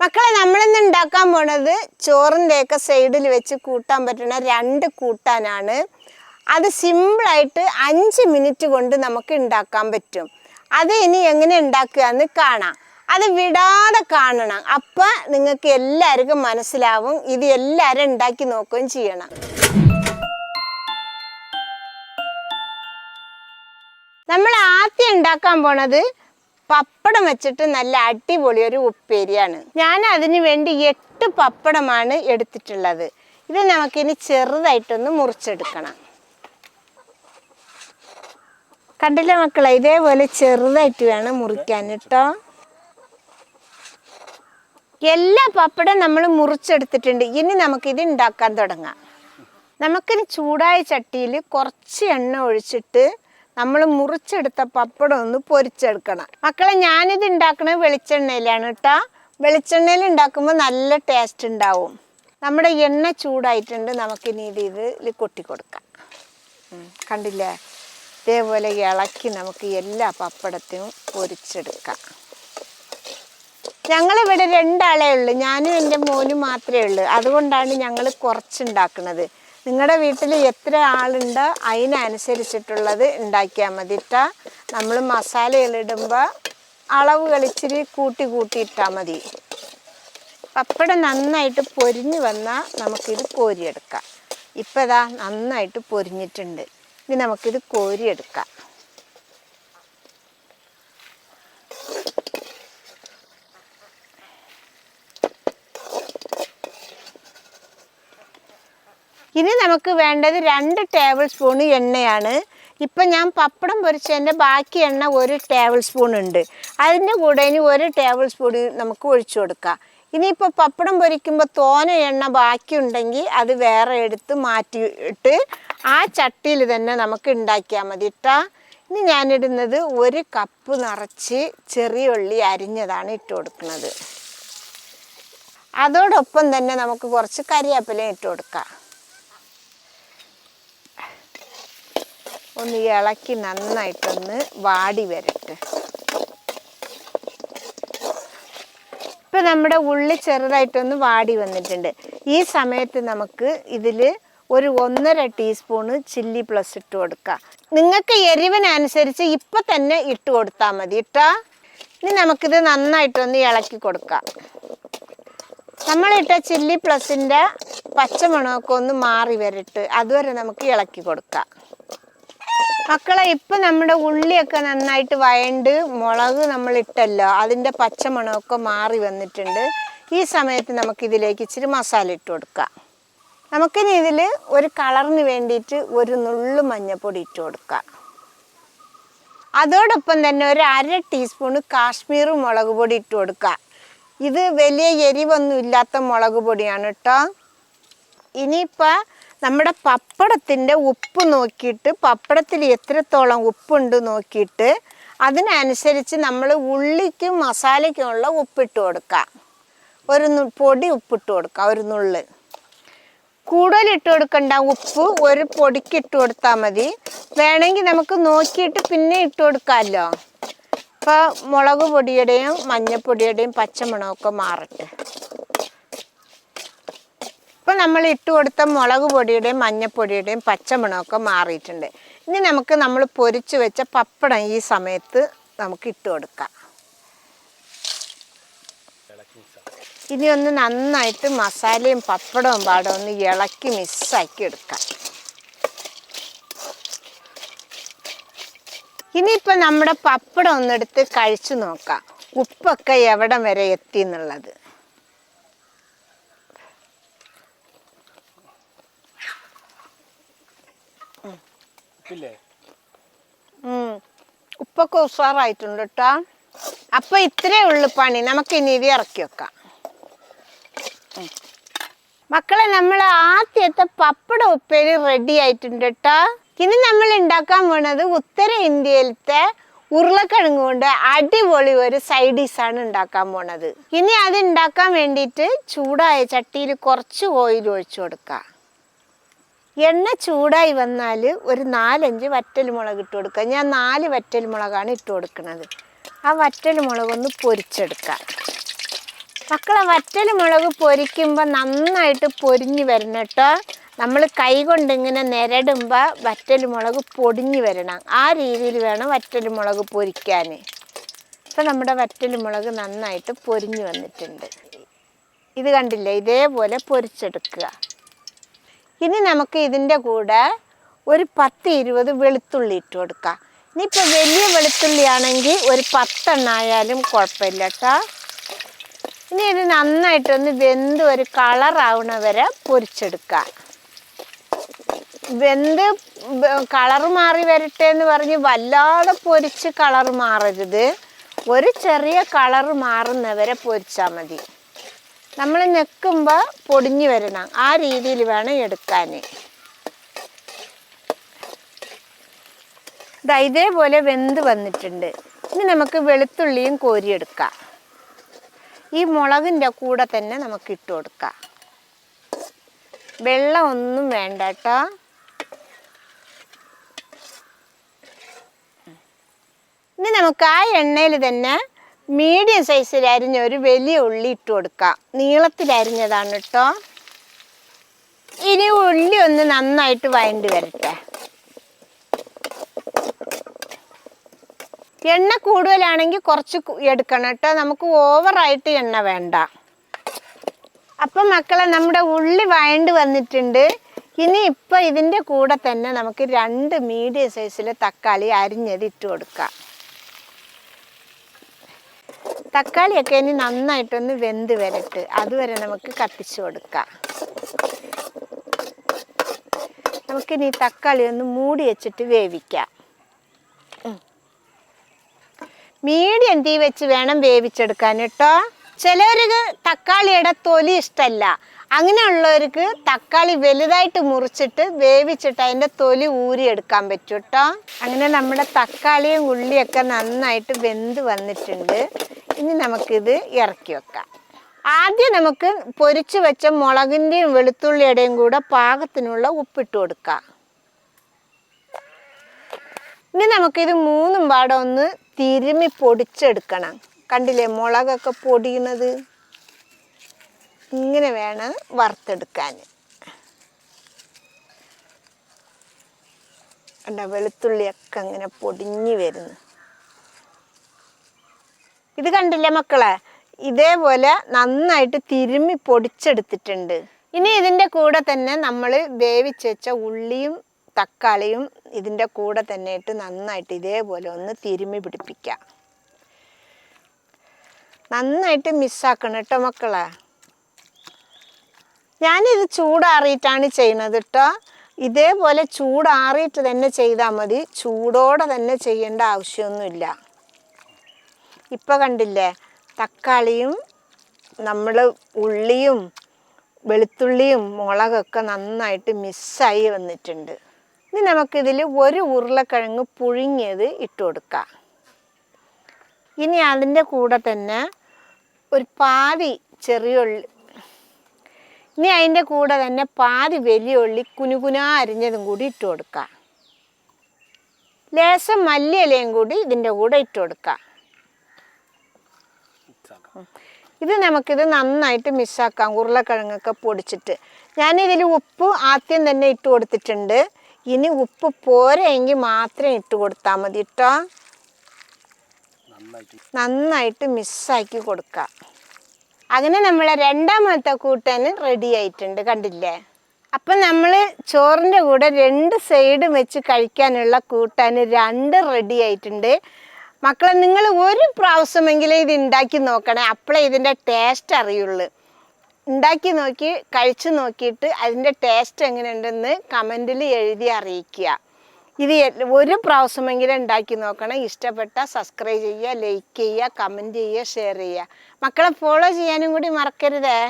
മക്കളെ നമ്മളിന്ന് ഉണ്ടാക്കാൻ പോണത് ചോറിന്റെയൊക്കെ സൈഡിൽ വെച്ച് കൂട്ടാൻ പറ്റുന്ന രണ്ട് കൂട്ടാനാണ്. അത് സിമ്പിളായിട്ട് അഞ്ച് മിനിറ്റ് കൊണ്ട് നമുക്ക് ഉണ്ടാക്കാൻ പറ്റും. അത് ഇനി എങ്ങനെ ഉണ്ടാക്കുക എന്ന് കാണാം. അത് വിടാതെ കാണണം. അപ്പം നിങ്ങൾക്ക് എല്ലാവർക്കും മനസ്സിലാവും. ഇത് എല്ലാവരും ഉണ്ടാക്കി നോക്കുകയും ചെയ്യണം. നമ്മൾ ആദ്യം ഉണ്ടാക്കാൻ പോണത് പപ്പടം വെച്ചിട്ട് നല്ല അടിപൊളി ഒരു ഉപ്പേരിയാണ്. ഞാൻ അതിന് വേണ്ടി എട്ട് പപ്പടമാണ് എടുത്തിട്ടുള്ളത്. ഇത് നമുക്കിനി ചെറുതായിട്ടൊന്ന് മുറിച്ചെടുക്കണം. കണ്ടില്ല മക്കളെ? ഇതേപോലെ ചെറുതായിട്ട് വേണം മുറിക്കാൻ കേട്ടോ. എല്ലാ പപ്പടം നമ്മൾ മുറിച്ചെടുത്തിട്ടുണ്ട്. ഇനി നമുക്കിത് ഉണ്ടാക്കാൻ തുടങ്ങാം. നമുക്കിനി ചൂടായ ചട്ടിയിൽ കുറച്ച് എണ്ണ ഒഴിച്ചിട്ട് നമ്മൾ മുറിച്ചെടുത്ത പപ്പടം ഒന്ന് പൊരിച്ചെടുക്കണം. മക്കളെ ഞാനിത് ഉണ്ടാക്കുന്നത് വെളിച്ചെണ്ണയിലാണ് കേട്ടോ. വെളിച്ചെണ്ണയിൽ ഉണ്ടാക്കുമ്പോൾ നല്ല ടേസ്റ്റ് ഉണ്ടാവും. നമ്മുടെ എണ്ണ ചൂടായിട്ടുണ്ട് നമുക്കിനി ഇത് ഇതിൽ കൊട്ടി കൊടുക്കാം കണ്ടില്ലേ? ഇതേപോലെ ഇളക്കി നമുക്ക് എല്ലാ പപ്പടത്തിനും പൊരിച്ചെടുക്കാം. ഞങ്ങളിവിടെ രണ്ടാളേ ഉള്ളൂ. ഞാനും എന്റെ മോനും മാത്രമേ ഉള്ളൂ. അതുകൊണ്ടാണ് ഞങ്ങൾ കുറച്ചുണ്ടാക്കുന്നത് നിങ്ങളുടെ വീട്ടിൽ എത്ര ആളുണ്ട്? അതിനനുസരിച്ചിട്ടുള്ളത് ഉണ്ടാക്കിയാൽ മതി ഇട്ടാ നമ്മൾ മസാലകളിടുമ്പോൾ അളവ് കളിച്ചിരി കൂട്ടി കൂട്ടി ഇട്ടാൽ മതി. പപ്പടം നന്നായിട്ട് പൊരിഞ്ഞ് വന്നാൽ നമുക്കിത് കോരിയെടുക്കാം. ഇപ്പം ഇതാ നന്നായിട്ട് പൊരിഞ്ഞിട്ടുണ്ട്. ഇനി നമുക്കിത് കോരിയെടുക്കാം. ഇനി നമുക്ക് വേണ്ടത് രണ്ട് ടേബിൾ സ്പൂൺ എണ്ണയാണ്. ഇപ്പം ഞാൻ പപ്പടം പൊരിച്ചതിന്റെ ബാക്കി എണ്ണ ഒരു ടേബിൾ സ്പൂൺ ഉണ്ട്. അതിന്റെ കൂടെ ഇനി ഒരു ടേബിൾ സ്പൂൺ നമുക്ക് ഒഴിച്ചു കൊടുക്കാം. ഇനിയിപ്പോൾ പപ്പടം പൊരിക്കുമ്പോൾ തോന എണ്ണ ബാക്കിയുണ്ടെങ്കിൽ അത് വേറെ എടുത്ത് മാറ്റിയിട്ട് ആ ചട്ടിയിൽ തന്നെ നമുക്ക് ഉണ്ടാക്കിയാൽ മതി ഇട്ടാ ഇനി ഞാനിടുന്നത് ഒരു കപ്പ് നിറച്ച് ചെറിയ ഉള്ളി അരിഞ്ഞതാണ് ഇട്ട് കൊടുക്കുന്നത്. അതോടൊപ്പം തന്നെ നമുക്ക് കുറച്ച് കരിവേപ്പിലയും ഇട്ട് കൊടുക്കാം. ഒന്ന് ഇളക്കി നന്നായിട്ടൊന്ന് വാടി വരട്ടെ. ഇപ്പം നമ്മുടെ ഉള്ളി ചെറുതായിട്ടൊന്ന് വാടി വന്നിട്ടുണ്ട്. ഈ സമയത്ത് നമുക്ക് ഇതിൽ ഒരു ഒന്നര ടീസ്പൂണ് ചില്ലി പ്ലസ് ഇട്ട് കൊടുക്കുക നിങ്ങൾക്ക് എരിവിനനുസരിച്ച് ഇപ്പം തന്നെ ഇട്ട് കൊടുത്താൽ മതി ഇട്ടാ ഇനി നമുക്കിത് നന്നായിട്ടൊന്ന് ഇളക്കി കൊടുക്കാം. നമ്മളിട്ട ചില്ലി പ്ലസിന്റെ പച്ചമുളകൊക്കെ ഒന്ന് മാറി വരട്ട്. അതുവരെ നമുക്ക് ഇളക്കി കൊടുക്കാം. മക്കളെ ഇപ്പൊ നമ്മുടെ ഉള്ളിയൊക്കെ നന്നായിട്ട് വയണ്ട് മുളക് നമ്മൾ ഇട്ടല്ലോ അതിന്റെ പച്ചമണമൊക്കെ മാറി വന്നിട്ടുണ്ട്. ഈ സമയത്ത് നമുക്ക് ഇതിലേക്ക് ഇച്ചിരി മസാല ഇട്ട് കൊടുക്കാം. നമുക്കിനി ഇതിൽ ഒരു കളറിന് വേണ്ടിയിട്ട് ഒരു നുള്ളു മഞ്ഞൾപ്പൊടി ഇട്ട് കൊടുക്കാം. അതോടൊപ്പം തന്നെ ഒരു അര ടീസ്പൂണ് കാശ്മീർ മുളക് പൊടി ഇട്ട് കൊടുക്കുക ഇത് വലിയ എരിവൊന്നും ഇല്ലാത്ത മുളക് പൊടിയാണ് കേട്ടോ. ഇനിയിപ്പോൾ നമ്മുടെ പപ്പടത്തിന്റെ ഉപ്പ് നോക്കിയിട്ട് പപ്പടത്തിൽ എത്രത്തോളം ഉപ്പുണ്ട് നോക്കിയിട്ട് അതിനനുസരിച്ച് നമ്മൾ ഉള്ളിക്കും മസാലയ്ക്കുമുള്ള ഉപ്പിട്ട് കൊടുക്കാം ഒരു പൊടി ഉപ്പിട്ട് കൊടുക്കുക ഒരു നുള്ള്. കൂടുതൽ ഇട്ട് കൊടുക്കണ്ട ഉപ്പ് ഒരു പൊടിക്ക് ഇട്ട് കൊടുത്താൽ മതി. വേണമെങ്കിൽ നമുക്ക് നോക്കിയിട്ട് പിന്നെ ഇട്ട് കൊടുക്കാമല്ലോ. അപ്പോൾ മുളക് പൊടിയുടെയും മഞ്ഞൾപ്പൊടിയുടെയും പച്ചമുളകൊക്കെ മാറട്ടെ. ഇപ്പം നമ്മൾ ഇട്ട് കൊടുത്ത മുളക് പൊടിയുടെയും മഞ്ഞപ്പൊടിയുടെയും പച്ചമണമൊക്കെ മാറിയിട്ടുണ്ട്. ഇനി നമുക്ക് നമ്മൾ പൊരിച്ച് വെച്ച പപ്പടം ഈ സമയത്ത് നമുക്ക് ഇട്ട് കൊടുക്കാം. ഇനി ഒന്ന് നന്നായിട്ട് മസാലയും പപ്പടവും പാടും ഒന്ന് ഇളക്കി മിസ്സാക്കി എടുക്കാം. ഇനിയിപ്പോൾ നമ്മുടെ പപ്പടം ഒന്നെടുത്ത് കഴിച്ചു നോക്കാം. ഉപ്പൊക്കെ എവിടം വരെ എത്തി എന്നുള്ളത്. ഇല്ലേ ഉം. ഉപ്പൊക്കെ ഉഷാറായിട്ടുണ്ട് കേട്ടോ അപ്പൊ ഇത്രേ ഉള്ളു പണി. നമുക്ക് ഇനി ഇത് ഇറക്കി വെക്കാം. മക്കളെ നമ്മൾ ആദ്യത്തെ പപ്പട ഉപ്പേരി റെഡി ആയിട്ടുണ്ട് കേട്ടോ ഇനി നമ്മൾ ഉണ്ടാക്കാൻ പോണത് ഉത്തര ഇന്ത്യയിലത്തെ ഉരുളക്കിഴങ്ങ് കൊണ്ട് അടിപൊളി ഒരു സൈഡ് ഡിഷാണ് ഉണ്ടാക്കാൻ പോണത്. ഇനി അത് ഉണ്ടാക്കാൻ വേണ്ടിയിട്ട് ചൂടായ ചട്ടിയിൽ കുറച്ച് ഓയിൽ ഒഴിച്ചു കൊടുക്കുക എണ്ണ ചൂടായി വന്നാൽ ഒരു നാലഞ്ച് വറ്റൽ മുളക് ഇട്ട് കൊടുക്കുക. ഞാൻ നാല് വറ്റൽ മുളകാണ് ഇട്ട് കൊടുക്കുന്നത്. ആ വറ്റൽ മുളക് ഒന്ന് പൊരിച്ചെടുക്കാം മക്കളെ വറ്റൽ മുളക് പൊരിക്കുമ്പോൾ നന്നായിട്ട് പൊരിഞ്ഞ് വരണം കേട്ടോ. നമ്മൾ കൈ കൊണ്ട് ഇങ്ങനെ നിരടുമ്പോൾ വറ്റൽ മുളക് പൊടിഞ്ഞ് വരണം. ആ രീതിയിൽ വേണം വറ്റൽ മുളക് പൊരിക്കാൻ ഇപ്പം നമ്മുടെ വറ്റൽ മുളക് നന്നായിട്ട് പൊരിഞ്ഞ് വന്നിട്ടുണ്ട്. ഇത് കണ്ടില്ലേ? ഇതേപോലെ പൊരിച്ചെടുക്കുക. ഇനി നമുക്ക് ഇതിന്റെ കൂടെ ഒരു പത്ത് ഇരുപത് വെളുത്തുള്ളി ഇട്ട് കൊടുക്കാം. ഇനിയിപ്പോൾ വലിയ വെളുത്തുള്ളി ആണെങ്കിൽ ഒരു പത്തെണ്ണായാലും കുഴപ്പമില്ല കേട്ടോ. ഇനി ഇത് നന്നായിട്ടൊന്ന് വെന്ത് ഒരു കളറാവണ വരെ പൊരിച്ചെടുക്കുക വെന്ത് കളറ് മാറി വരട്ടെ എന്ന് പറഞ്ഞ് വല്ലാതെ പൊരിച്ച് കളറ് മാറരുത്. ഒരു ചെറിയ കളറ് മാറുന്നവരെ പൊരിച്ചാൽ മതി. നമ്മൾ ഞെക്കുമ്പോൾ പൊടിഞ്ഞു വരണം. ആ രീതിയിൽ വേണം എടുക്കാൻ ഇതാ ഇതേപോലെ വെന്ത് വന്നിട്ടുണ്ട്. ഇനി നമുക്ക് വെളുത്തുള്ളിയും കോരിയെടുക്കാം ഈ മുളകിന്റെ കൂടെ തന്നെ നമുക്ക് ഇട്ട് കൊടുക്കാം. വെള്ളം ഒന്നും വേണ്ട കേട്ടോ. ഇനി നമുക്ക് ആ എണ്ണയിൽ തന്നെ മീഡിയം സൈസിൽ അരിഞ്ഞ ഒരു വലിയ ഉള്ളി ഇട്ട് കൊടുക്കാം. നീളത്തിൽ അരിഞ്ഞതാണ് കേട്ടോ ഇനി ഉള്ളി ഒന്ന് നന്നായിട്ട് വഴണ്ടി വരട്ടെ. എണ്ണ കൂടുതലാണെങ്കിൽ കുറച്ച് എടുക്കണം കേട്ടോ നമുക്ക് ഓവറായിട്ട് എണ്ണ വേണ്ട. അപ്പം മക്കളെ നമ്മുടെ ഉള്ളി വഴണ്ട് വന്നിട്ടുണ്ട്. ഇനി ഇപ്പം ഇതിന്റെ കൂടെ തന്നെ നമുക്ക് രണ്ട് മീഡിയം സൈസിലെ തക്കാളി അരിഞ്ഞത് ഇട്ട് കൊടുക്കാം. തക്കാളിയൊക്കെ ഇനി നന്നായിട്ടൊന്ന് വെന്ത് വരട്ട്. അതുവരെ നമുക്ക് കത്തിച്ചു കൊടുക്കാം. നമുക്കിനി തക്കാളി ഒന്ന് മൂടി വെച്ചിട്ട് വേവിക്കാം. മീഡിയം തീ വെച്ച് വേണം വേവിച്ചെടുക്കാൻ കേട്ടോ. ചിലവർക്ക് തക്കാളിയുടെ തൊലി ഇഷ്ടമല്ല അങ്ങനെയുള്ളവർക്ക് തക്കാളി വലുതായിട്ട് മുറിച്ചിട്ട് വേവിച്ചിട്ട് അതിന്റെ തൊലി ഊരിയെടുക്കാൻ പറ്റും കേട്ടോ. അങ്ങനെ നമ്മുടെ തക്കാളിയും ഉള്ളിയൊക്കെ നന്നായിട്ട് വെന്ത് വന്നിട്ടുണ്ട്. ഇനി നമുക്കിത് ഇറക്കി വെക്കാം. ആദ്യം നമുക്ക് പൊരിച്ച് വെച്ച മുളകിന്റെയും വെളുത്തുള്ളിയുടെയും കൂടെ പാകത്തിനുള്ള ഉപ്പിട്ട് കൊടുക്കാം. ഇനി നമുക്കിത് മൂന്നും പാടെ ഒന്ന് തിരുമി പൊടിച്ചെടുക്കണം. കണ്ടില്ലേ മുളകൊക്കെ പൊടിയുന്നത്? ഇങ്ങനെ വേണം വറുത്തെടുക്കാൻ. വെളുത്തുള്ളിയൊക്കെ അങ്ങനെ പൊടിഞ്ഞു വരുന്നു. ഇത് കണ്ടില്ലേ മക്കളെ? ഇതേപോലെ നന്നായിട്ട് തിരുമ്മി പൊടിച്ചെടുത്തിട്ടുണ്ട്. ഇനി ഇതിന്റെ കൂടെ തന്നെ നമ്മൾ വേവിച്ച് വെച്ച ഉള്ളിയും തക്കാളിയും ഇതിന്റെ കൂടെ തന്നെ ഇട്ട് നന്നായിട്ട് ഇതേപോലെ ഒന്ന് തിരുമ്മി പിടിപ്പിക്കാം. നന്നായിട്ട് മിസ്സാക്കണം കേട്ടോ മക്കളെ. ഞാനിത് ചൂടാറിയിട്ടാണ് ചെയ്യുന്നത് കേട്ടോ ഇതേപോലെ ചൂടാറിയിട്ട് തന്നെ ചെയ്താൽ മതി. ചൂടോടെ തന്നെ ചെയ്യേണ്ട ആവശ്യമൊന്നുമില്ല. ഇപ്പം കണ്ടില്ലേ? തക്കാളിയും നമ്മൾ ഉള്ളിയും വെളുത്തുള്ളിയും മുളകൊക്കെ നന്നായിട്ട് മിസ്സായി വന്നിട്ടുണ്ട്. ഇനി നമുക്കിതിൽ ഒരു ഉരുളക്കിഴങ്ങ് പുഴുങ്ങിയത് ഇട്ട് കൊടുക്കാം. ഇനി അതിന്റെ കൂടെ തന്നെ ഒരു പാതി ചെറിയ ഉള്ളി ഇനി അതിന്റെ കൂടെ തന്നെ പാതി വലിയ ഉള്ളി കുനുകുനാ അരിഞ്ഞതും കൂടി ഇട്ട് കൊടുക്കാം. ലേശം മല്ലിയിലയും കൂടി ഇതിന്റെ കൂടെ ഇട്ട് കൊടുക്കാം. ഇത് നമുക്കിത് നന്നായിട്ട് മിസ്സാക്കാം. ഉരുളക്കിഴങ്ങൊക്കെ പൊടിച്ചിട്ട്. ഞാനിതിൽ ഉപ്പ് ആദ്യം തന്നെ ഇട്ട് കൊടുത്തിട്ടുണ്ട്. ഇനി ഉപ്പ് പോരെങ്കിൽ മാത്രം ഇട്ട് കൊടുത്താൽ മതി കേട്ടോ നന്നായിട്ട്. മിസ്സാക്കി കൊടുക്കാം. അങ്ങനെ നമ്മളെ രണ്ടാമത്തെ കൂട്ടാൻ റെഡി ആയിട്ടുണ്ട്. കണ്ടില്ലേ? അപ്പം നമ്മൾ ചോറിന്റെ കൂടെ രണ്ട് സൈഡും വെച്ച് കഴിക്കാനുള്ള കൂട്ടാൻ രണ്ട് റെഡി ആയിട്ടുണ്ട്. മക്കളെ നിങ്ങൾ ഒരു പ്രാവശ്യമെങ്കിലും ഇത് ഉണ്ടാക്കി നോക്കണേ. അപ്പോഴേ ഇതിന്റെ ടേസ്റ്റ് അറിയുള്ളൂ. ഉണ്ടാക്കി നോക്കി കഴിച്ചു നോക്കിയിട്ട് അതിന്റെ ടേസ്റ്റ് എങ്ങനെയുണ്ടെന്ന് കമന്റിൽ എഴുതി അറിയിക്കുക. ഇത് ഒരു പ്രാവശ്യമെങ്കിലും ഉണ്ടാക്കി നോക്കണം. ഇഷ്ടപ്പെട്ട സബ്സ്ക്രൈബ് ചെയ്യുക ലൈക്ക് ചെയ്യുക കമന്റ് ചെയ്യുക ഷെയർ ചെയ്യുക. മക്കളെ ഫോളോ ചെയ്യാനും കൂടി മറക്കരുതേ.